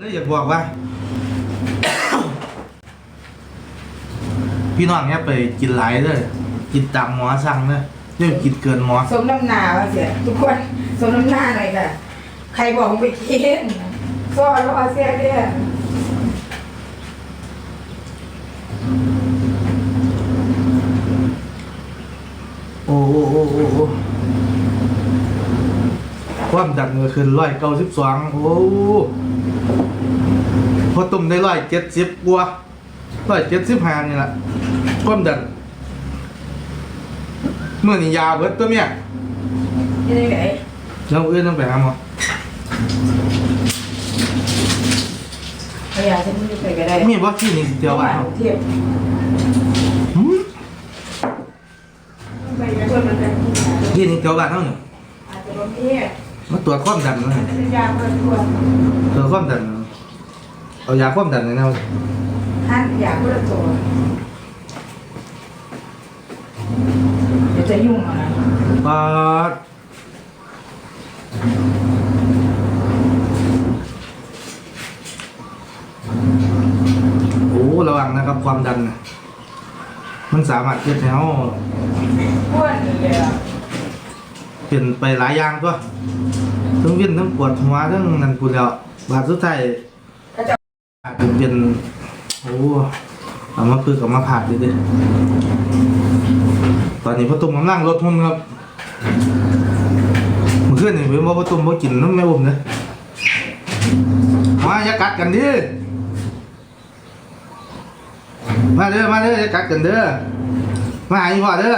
เลยอยากบอกว่า พี่น้องเนี่ยไปกินหลายเลยกินตามหมอสั่งเลยเรียกกินเกินหมอสมน้ำหนาว่าเสียทุกคนสมน้ำหน้าหน่อยค่ะ ใครบอกมึงไปกินก็รอเสียเนี่ยโอ้โอ้โอ้โอ้โอ้ความดันก็ขึ้นร้อยเก้าสิบสองโอ้ พอตุ่มได้ร้อยเจ็ดสิบกว่าร้อยเจ็ดสิบห้านี่แหละความดันเมื่อนี่ยาวเบิดตัวเมียยังไงแล้วอื่นต้องไปหาหมอพยายามจะไม่ไปก็ได้มีบ่ที่นี่เดียวว่าเทียบหืมไปกับคนมันเป็นที่นี่เดียวกันเท่านี้อาจจะล้มเทียบมาตรวจความดันเลยเป็นยาเพิ่มตัวตรวจความดัน เอายาความดันในแนวท่านอยากเพิ่มตัวเดี๋ยวจะยุ่งเอะไรปาดโอ้ระวังนะครับความดันน่ะมันสามารถเกิดให้เราอ้วนเลยอะเปลี่ยนไปหลายอย่างตัวทั้งเวียนทั้งปวดหัวทั้งนั่นกูแล้วบาดสุดท้ายก็จะอาจจะ เป็นโอ้เอามาปึกเอามาผ่าดิดิตอนนี้พ่อตุ้มกำลังลดหุ่นครับเมื่อคืนนี่เพิ่นบอกพ่อตุ้มบ่กินน้ำแม่อุ้มเลยมาอย่ากัดกันดิมาเด้อมาเด้ออย่ากัดกันเด้อมาหาอีพ่อเด้อ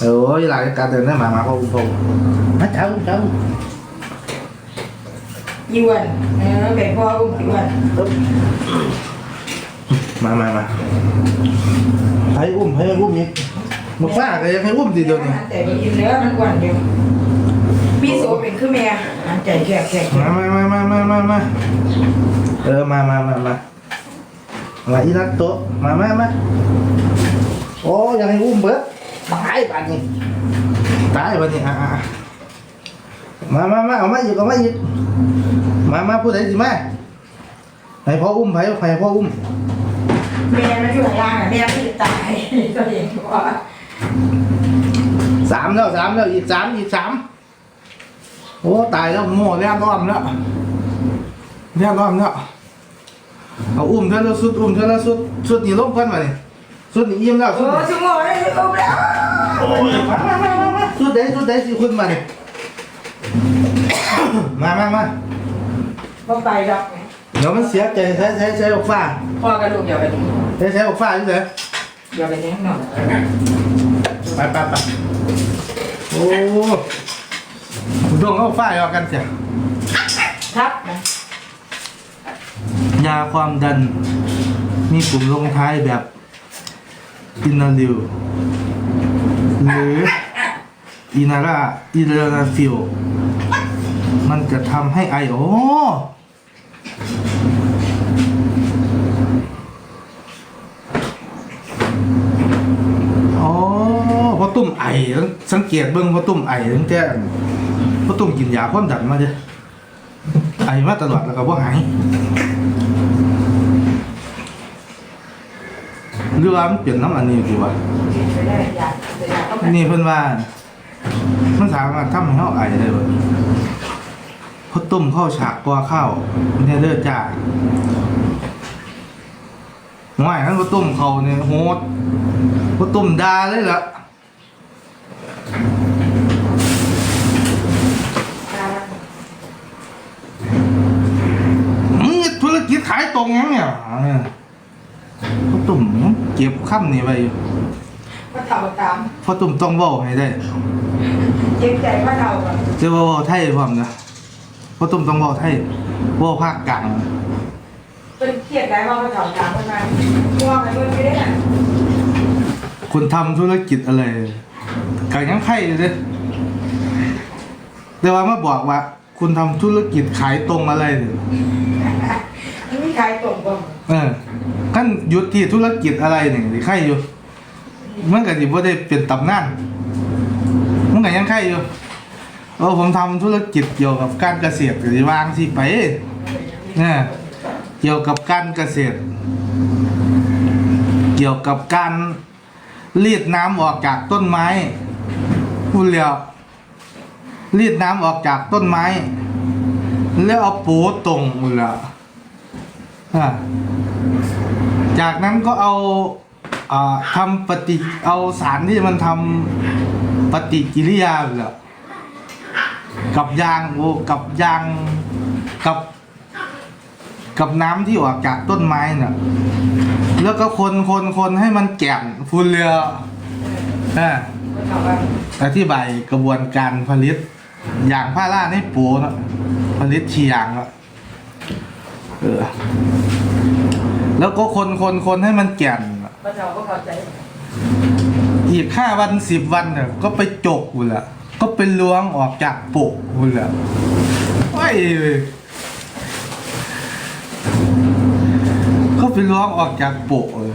โอ้ยหลายกัดเดินได้มามาพ่ออุ้มพ่อมาเจ้าเจ้า ยวนเออแบ่งพ่ออุ้มยวนมามามาให้อุ้มให้อุ้มอีกมาฟ้าก็ยังให้อุ้มทีเดียวนี่แต่มีเนื้อมันอ้วนอยู่พี่โซเป็นคือแม่อันใจแคบแคบมามามามามามามาเออมามามามามาอีนักโตะมามามาโอ้ยังให้อุ้มเบิดตายป่านนี้ตายป่านนี้อะอะอะมามามาเอามาอีกเอามาอีก มามาพูดอะไรสิมาให้พ่ออุ้มให้ให้พ่ออุ้มแม่มันอยู่ข้างล่างอะแม่ไม่ได้ตายตัวเองว่าสามแล้วสามแล้วอีกสามอีกสามโอ้ตายแล้วโม่แล้ร้อมแล้วแล้ร้อมแล้วเอาอุ้มเท่าละสุดอุ้มเท่าละสุดสุดนี่ลงกันมาเนี่ยสุดนี่อิ่มแล้วโอ้สุดนี่ชั่วโมงได้อุ้มแล้วมามามามามาสุดใดสุดใดสิคุณมาเนี่ย มามามา ก็ไปดอกเดี๋ยวมันเสียใจใช้ใช้ใช้ออกฟ้าพ่อกระดูกอย่าไปดูใช้ใช้ออกฟ้าอยู่ไหนอย่าไปเลี้ยงหน่อยไปไปไปโอ้ดวงเอาฟ้าออกกันเสียครับนะยาความดัน มีกลุ่มลงท้ายแบบอินาลิวหรืออินาราอิเลนาฟิล มันจะทำให้ไอโออ๋อเพราะตุ่มไอสังเกตเบิ่งเพราะตุ่มไอตั้งแต่เพราะตุ่มกินยาความดันมาเด้อไอมาตลอดแล้วก็บ่หายหรือว่ามันเปลี่ยนน้ำอันนี้ดีวะไปได้อยากจะอยากก็ไปนี่เพิ่นว่ามันสามารถทำให้เฮาไอได้บ่ พอต้มข้าวฉากกว่าข้าวเนี่ยเด้อจ้าห่วยนั้นก็ต้มเขาเนี่ยโหดพอต้มดาเลยล่ะมึงธุรกิจขายตรงยังเนี่ยเนี่ยพอต้มเก็บค่ำนี่ไว้อยู่ก็เท่าตามพอตุ่มต้องเว้าให้ได้เจ็บใจก็เท่ากันเจ้าเว้าไทยพร้อมนะ พอตุ่มต้องเว้าไทยเว้าภาคกลางเป็นเครียดได้ว่าก็เท่าตามกันมาช่วงกันด้วยไม่ได้คุณทำธุรกิจอะไรกยังไข่อยู่เด้แต่ว่ามาบอกว่า คุณทำธุรกิจขายตรงอะไรเนี่ยมันมีใครตรงบ้างเออขั้นหยุดที่ธุรกิจอะไรเนี่ยสิไข่อยู่มันก็สิบ่ได้เป็นตำนานมันก็ยังไข่อยู่ อผมทำธุรกิจเกี่ยวกับการเกษตรหรือวางสิไปเนี่ยเกี่ยวกับการเกษตร เกี่ยวกับการรีดน้ำออกจากต้นไม้พูดแล้วรีดน้ำออกจากต้นไม้ แล้วเอาปูตรงหมดล้วอะจากนั้นก็เอาอาทำปฏิเอาสารที่มันทำปฏิกิริยาหมดล้ว กับยางโอ้กับยางกับ กับน้ำที่ออกจากต้นไม้เนี่ยแล้วก็คนคนคนให้มันแก่นฟูนเรืออ่าก็ถามว่าอธิบายกระบวนการผลิตยางพาราในปูเนาะผลิตชียางเนาะเออแล้วก็คนคนคนให้มันแก่นก็ถามก็เข้าใจอีกห้าวันสิบวันเนี่ยก็ไปจกกูละ ก็ไปล้วงออกจากปุกกูละโอ้ยก็ไปล้วงออกจากปกเลย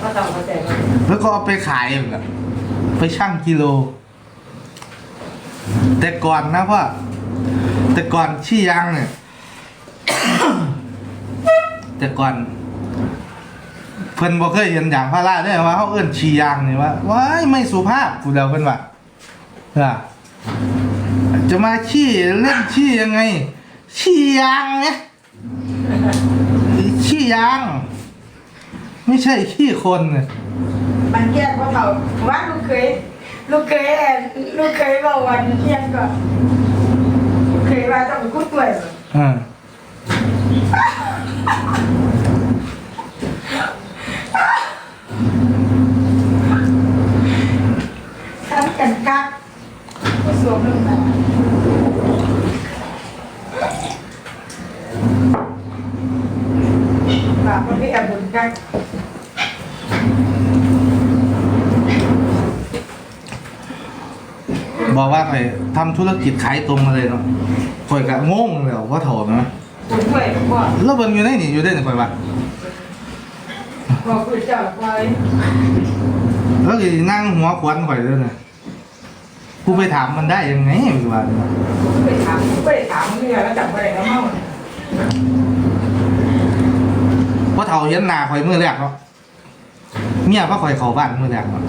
ก็ถามเข้าใจว่าแล้วก็เอาไปขายแบบไปชั่งกิโล แต่ก่อนนะพ่อแต่ก่อนชี้ยางเนี่ย แต่ก่อน เพิ่นบอกเคยเห็นอย่างพาราได้ว่าเขาเอื้นชี้ยางเนี่ยว่าว้ายไม่สุภาพกูแล้วเพิ่นว่า ออจะมาชี้เล่นชี้ยังไงชี้ยางเนี่ยชี้ยาง ไม่ใช่ขี้คนเนี่ยมันแก้ก็เถาว่าลูกเคยลูกเคยลูกเคยบอกวันเที่ยงก็ลูกเคยว่าต้องกู้ตัวอ่าทำกันกักก็ส วมลงมาฝากคนที่แอบบุญกักบอกว่าไปทำธุรกิจขายตรงมาเลยเนาะคอยกะงงเลยว่าโถนะบุญด้วยพ่อแล้วเบิ่งอยู่ไหนนี่อยู่ได้หนึ่งคอยว่าพ่อคุณเจ้าไว้แล้วก็นั่งหัวควันข่อยเลยนะ กูไปถามมันได้ยังไงกูว่าไปถามไปถามเรื่องแล้วจับไปแล้วเมาเพราะเฒ่าเห็นหน้าข่อยมือแรกเนาะเมียพ่อข่อยเข้าบ้านมือแรกเนาะ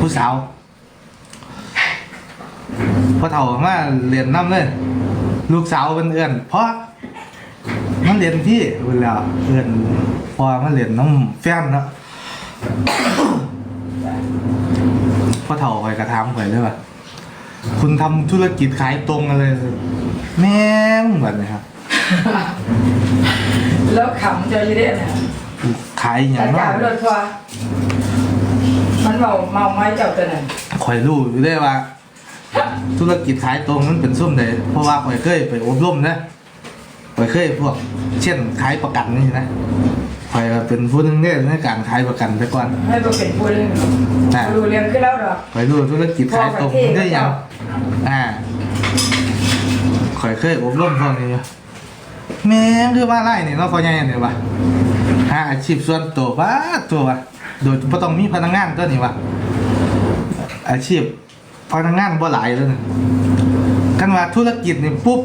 ผู้สาวพอเฒ่ามาเรียนน้ำเลย ลูกสาวเป็นเอื้อน เพราะมันเรียนพี่เวลาเอื้อนพอมาเรียนน้ำแฟนเนาะพ่อเฒ่าคอยกระทำข่อยเลยว่ะ คุณทำธุรกิจขายตรงกันเลยแม่งแบบนี้ครับ แล้วขำจะยืดเนี่ยขายอจัย่าดงกานั้รนรถทัวร์มันเมาเมาไม้เจ้าตัวนั้นข่อยรู้อยู่ได้ว่า ธุรกิจขายตรงมันเป็นส้มเลยเพราะว่าข่อยเคยไปอบรมนะข่อยเคยพวก เช่นขายประกันนี่นะ ข่อยก็เป็นผู้หนึงเนี่ยในการขายประกันไปก่อนให้ตัวเป็นผู้เรื่องรู้เรื่องขึ้นแล้วหรอข่อยรู้ธุรกิจขายตรงมันได้ยังอ่าข่อยเคยอบรมพวกนี้อยู่แม่งคือว่าไล่นี่เนาะข่อยใหญ่เนี่ยวะหาอาชีพส่วนตัวว่าตัววะโดยบ่ต้องมีพนักงานตัวนี้วะอาชีพพนักงานบ่หลายแล้วนะกันว่าธุรกิจนี่ปุ๊บ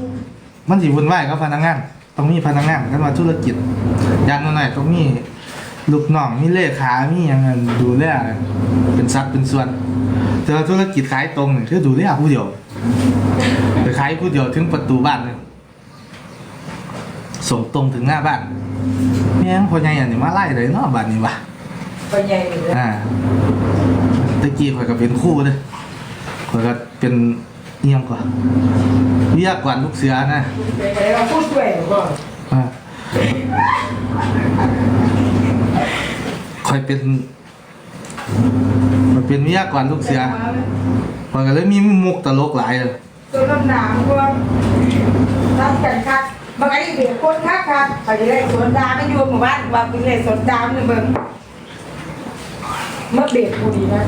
มันสิวุ่นวายกับพนักงาน ต้องมีพนักงานกันว่าธุรกิจอย่างน้อยๆต้องมีลูกน้องมีเลขามีหยังนั้นดูแลเป็นสัดเป็นส่วน แต่ว่าธุรกิจขายตรงนี่คือดูแลผู้เดียวไปขายผู้เดียวถึงประตูบ้านเลยส่งตรงถึงหน้าบ้านแม่งพอใหญ่อันนี้มาไล่เลยเนาะบ้านนี้วะไปใหญ่เลยอ่าตะกี้ข่อยก็เป็นครู่เลยข่อยก็เป็น เอียงกว่าวิทยากรลูกเสือนะไปไปเราพูดด้วยหรือเปล่าอ่าข่อยเป็นข่อยเป็นวิทยากรลูกเสือข่อยก็เลยมีมุกตลกหลายเลยตัวน้ำหนามพวกทำกันคักบางไอ้เด็กคนคักคักไปเลยสวนดาไม่อยู่หมู่บ้านว่าไปเลยสวนดามเนี่ยเบิ่งเมื่อเด็กกูดีนะ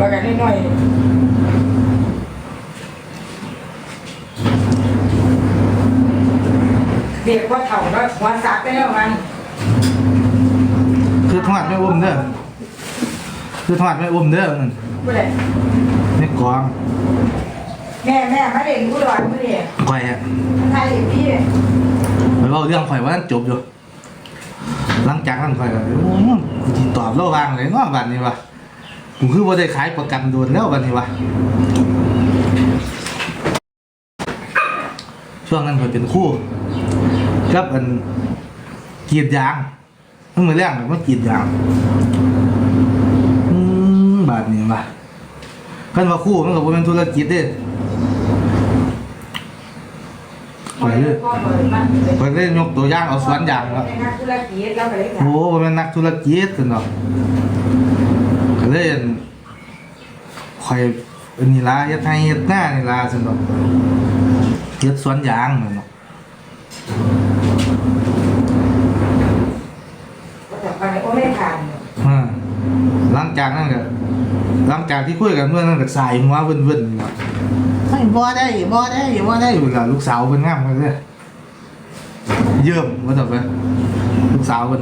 บางไอ้น้อยเด็กว่าเถ่าแล้วหัวสักได้แล้วมันคือทอดไม่อุ้มเด้อคคือทอดไม่อุ้มเด้อนั่นผู้ใดไม่กองแม่แม่มาเด่นผู้ดอนผู้เด่นข่อยอะไทยพี่ไปเว้าเรื่องข่อยว่านั้นจบอยู่หลังจากนั้นข่อยก็โอ้ยกูสิตอบโลวางเลยเนาะบัดนี้วะ กูคือบ่ได้ขายประกันโดนแล้วบัดนี้วะช่วงนั้นข่อยเป็นคู่กับอันกรีดยางมันมือแรกมันกรีดยางบาดนี้วะกันว่าคู่มันก็บ่เป็นธุรกิจเด้คอยเลยพ่อเลยมาเพิ่นยกตัวอย่างเอาสวนยางแล้วโอ้บ่แม่นนักธุรกิจซั่นเนาะ เลยอั่นข่อยอันนี้ล่ะเฮ็ดให้เฮ็ดหน้านี่ล่ะซั่นเนาะเฮ็ดสวนยางนั่นเนาะแต่ไปโอ้ไม่ผ่านอ่าหลังจากนั้นก็หลังจากที่คุยกันเมื่อนั้นก็สายหัวเวินๆเนาะให้บ่ได้บ่ได้บ่ได้เวลาลูกสาวเพิ่นงามกันเด้อเยิ่มว่าต่อไปลูกสาวเพิ่น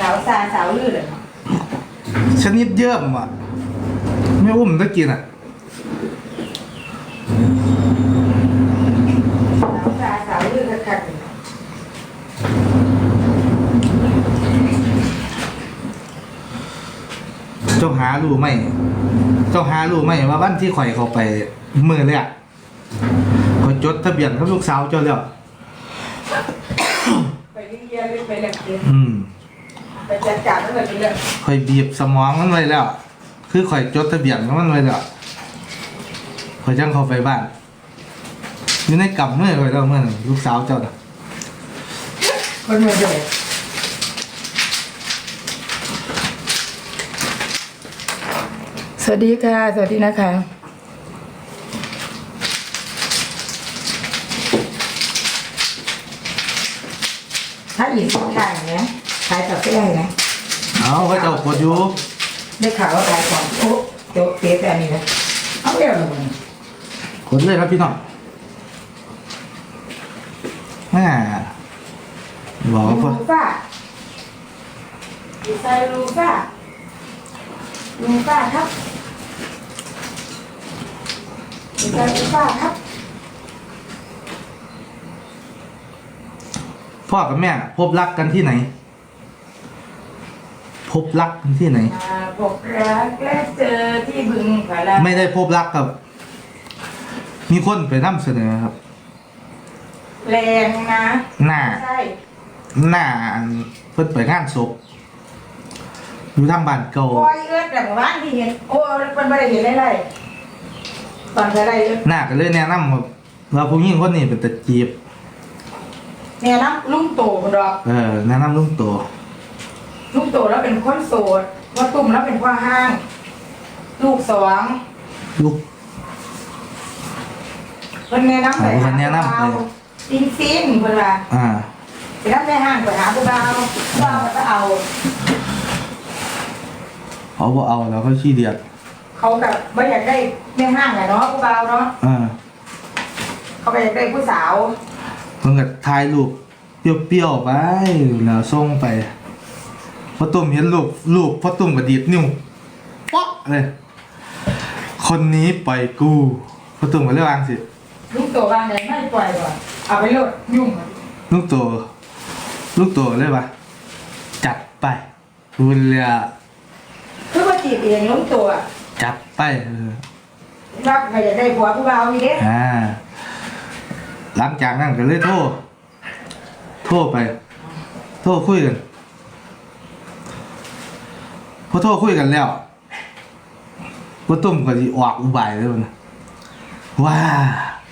สาวซาสาวลื่นเลย ชนิดเยิ่มอะ ไม่อุ้มตะกินอะสาวซาสาวลื่นคักเจ้าหารู้ไหม เจ้าหารู้ไหมว่าวันที่ข่อยเขาไปมือเลยอะข่อยจดทะเบียนกับลูกสาวเจ้าแล้วไปเรียนเลยไปเรียนเรียนอืม ไปจัดการแล้วไปเรียนข่อยบีบสมองมันไว้แล้ว คือข่อยจดทะเบียนกับมันไว้แล้วข่อยจังเข้าไปบ้านอยู่ในกำมือข่อยแล้วเมื่อนั้นลูกสาวเจ้าน่ะคนเมืองเลยสวัสดีค่ะ สวัสดีนะคะ ถ้าอีกสักขายนะ ขายต่อไปได้นะ เอาข่อยเจ้ากดอยู่ได้ข่าวว่าขายของโอ้โจ๊กเป๊ะแต่นี่นะเอาเร็วเลยกดเลยครับพี่น้องแม่บอกว่าลูฟ้าดีไซน์ลูฟ้าลูฟ้าครับดีไซน์ลูฟ้าครับพ่อกับแม่พบรักกันที่ไหน พบรักกันที่ไหน มาพบรักและเจอที่บึงพาราไม่ได้พบรักกับ มีคนไปนำเสนอครับ แรงนะหน้า ใช่หน้าอันเพิ่นไปงานศพอยู่ทางบ้านเก่าโอ้ยเอื้อแต่หมู่บ้านที่เห็นโอ้ยมันไม่ได้เห็นอะไรเลยตอนอะไรเอื้อหน้าก็เลยแนะนำว่าว่าผู้หญิงคนนี้เป็นตะจีบเนี่ยนะลุงโตคนดอก เออแนะนำลุงโต ลุงโตแล้วเป็นคนโสดว่าตุ่มแล้วเป็นพ่อห้าง ลูกสองลูก เพิ่นแนะนำไปโอ้เพิ่นแนะนำไปซินซินเพิ่นว่าอ่า ไปรับในห้างไปหาผู้บ่าวผู้บ่าวก็จะเอาเขาบ่เอาแล้วเขาขี้เดียดเขาแบบไม่อยากได้ในห้างแหละเนาะผู้บ่าวเนาะอ่าเขาไปอยากได้ผู้สาว เพิ่นก็ถ่ายรูปเปรี้ยวๆไปแล้วส่งไป พอตุ่มเห็นรูปรูปพอตุ่มก็ดีดนิ้วป๊อกเลยคนนี้ปล่อยกูพอตุ่มก็เลยวางสิลุงโตวางไหนไม่ปล่อยก่อนเอาไปโลดยุ่งลูกโตลูกโตเลยปะจัดไปดูเรือคือว่าจีบเองลุงโตอะจัดไปเออว่าใครอยากได้ผัวผู้บ่าวนี่เด้อ่าหลังจากนั้นก็เลยโทรโทรไป โทรคุยกัน พอโทรคุยกันแล้วพ่ตุ้มก็สิออกอุบายเลยมันว่า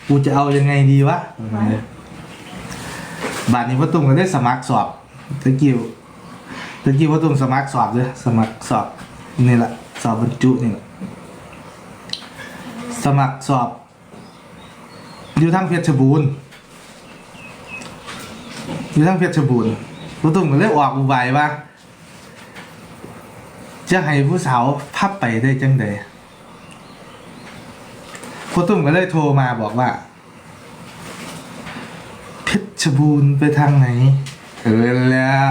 กูจะเอายังไงดีวะบาทนี้พ่ตุ้มก็ได้สมัครสอบตะกี้ตะกี้พ่ตุ้มสมัครสอบเลยสมัครสอบนี่แหละสอบบรรจุนี่แหละสมัครสอบ อยู่ทางเพชรบูรณ์อยู่ทางเพชรบูรณ์พ่ตุ้มก็เลยออกอุบายว่า จะให้ผู้สาวพับไปได้จังใดพ่อตุ้มก็เลยโทรมาบอกว่า เพชรบูรณ์ไปทางไหนเออแล้ว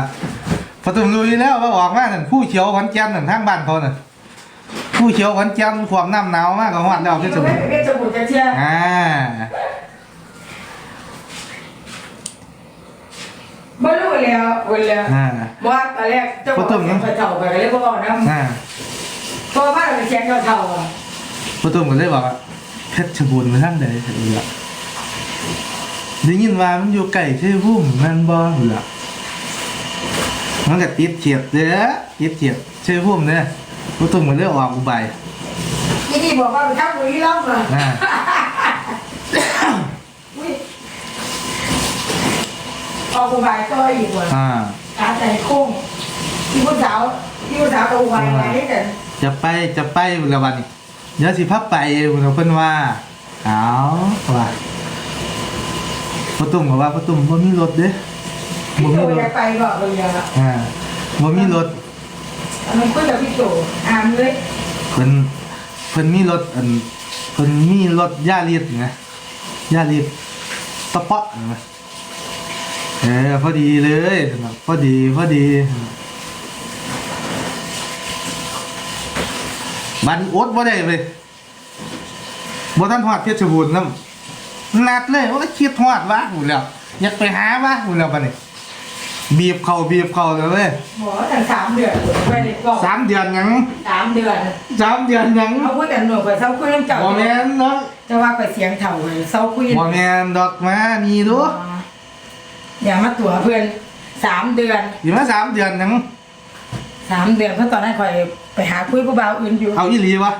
พ่อตุ้มรู้อยู่แล้วว่าออกมานั่นผู้เขียวขอนแก่นนั่นทางบ้านเขาน่ะผู้เขียวขอนแก่นความน้ำหนาวมากกว่าฮอดแล้วเพชรไม่บูรณ์เป็นเพชรบุรีจะเชื่ออ่า ไม่รู้แล้ววันแล้วอ่า ว่าตอนแรกเจ้าบอกเสียงเถ่าๆไปเลยพวกเรานะอ่าเพราะว่าเราเสียงเถ่าๆอะพ่อตุ้มก็เลยบอกว่าเพชรบูรณ์มาทางใดเอือได้ยินว่ามันอยู่ใกล้ชื่อพุ่มแมันบ่เอือมันก็ติดเฉียดเด้อติดเฉียดชื่อพุ่มเด้อพ่อตุ้มก็เลยออกอุบาย ที่นี่บอกว่าไปทับบุรีรัมย์เหรออ่า อุ๊ย เอาอุบายก็อีกว่าอ่าอาใจโค้งที่ผู้สาวที่ผู้สาวกับอุบายอะไรกันจะไปจะไปบุรวันนี้เดี๋ยวสิพับไปบุรเพิ่นว่าเอาว่าพ่อตุ้มก็ว่าพ่อตุ้มบ่มีรถเด้พี่บ่โจมีรอยาถกไปบอกเลยอะอ่าบ่มีรถ มันคุยกับพี่โจอามเลยเพิ่นเพิ่นมีรถอันเพิ่นมีรถย่ารีดนะย่ารีดตะเปาะนะ เออพอดีเลยพอดีพอดีบันอดบ่ได้เลยบ่ทันฮอดเพชรบูรณ์นำนัดเลยว่าคิดฮอดวะหูแล้ว อยากไปหาวะหูแล้วบัดนี้บีบเข้าบีบเข้าเลยเว้ยหมอตั้งสามเดือนไปเลยบอกสามเดือนหยังสามเดือนสามเดือนหยังเขาพูดแต่หนูไปเศร้าคุยเรื่องเจ้าบ่แม่นเนาะจะว่าไปเสียงเถ่าเลยเศร้าคุยบ่แม่นดอกมานี่ดู อย่ามาตัวเพื่อนสามเดือนอยู่มาสามเดือนหยังสามเดือนเพราะตอนนั้นคอยไปหาคุยผู้บ่าวอื่นอยู่เอาอีหลีวะ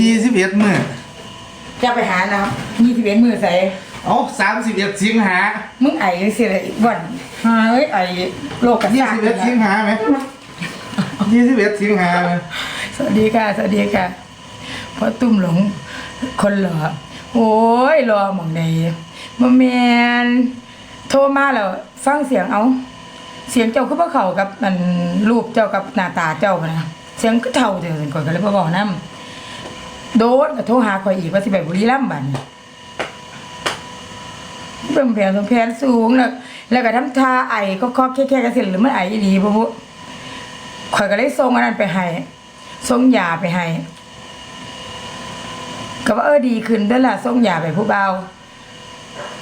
ยี่สิบเอ็ดมื้อจะไปหานะยี่สิบเอ็ดมือใส่เอาสามสิบเอ็ดสิงหามึงไอ้สิอะไรบ่อนฮาเอ้ยไอ้โลกกันยี่ยาสิบเอ็ดสิงหาไหมยี่สิบเอ็ดสิงหาไหมสวัสดีค่ะสวัสดีค่ะเพราะตุ้มหลงคนหล่อโอ้ยรอหมองใดบ่แมน โทรมาแล้วฟังเสียงเอา เสียงเจ้าคือบ่เขากับมันรูปเจ้ากับหน้าตาเจ้านะเสียงก็เท่าเด้อก่อนก็เลยบ่บอกนำโดนก็โทรหาข่อยอีกว่าสิไปบุรีรัมย์บัดนี้เบิ่งแผนสมแผนสูงแล้วแล้วก็ทำท่าไอก็คอกแค่ๆกันสิหรือมันไออีหลีบ่บุข่อยก็เลยส่งอันนั้นไปให้ส่งยาไปให้ก็ว่าเออดีขึ้นด้อล่ะส่งยาไปผู้เบา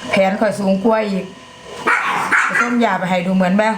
แผนข่อยสูงกว่าอีก ส้มยาไปให้ดูเหมือนแบบ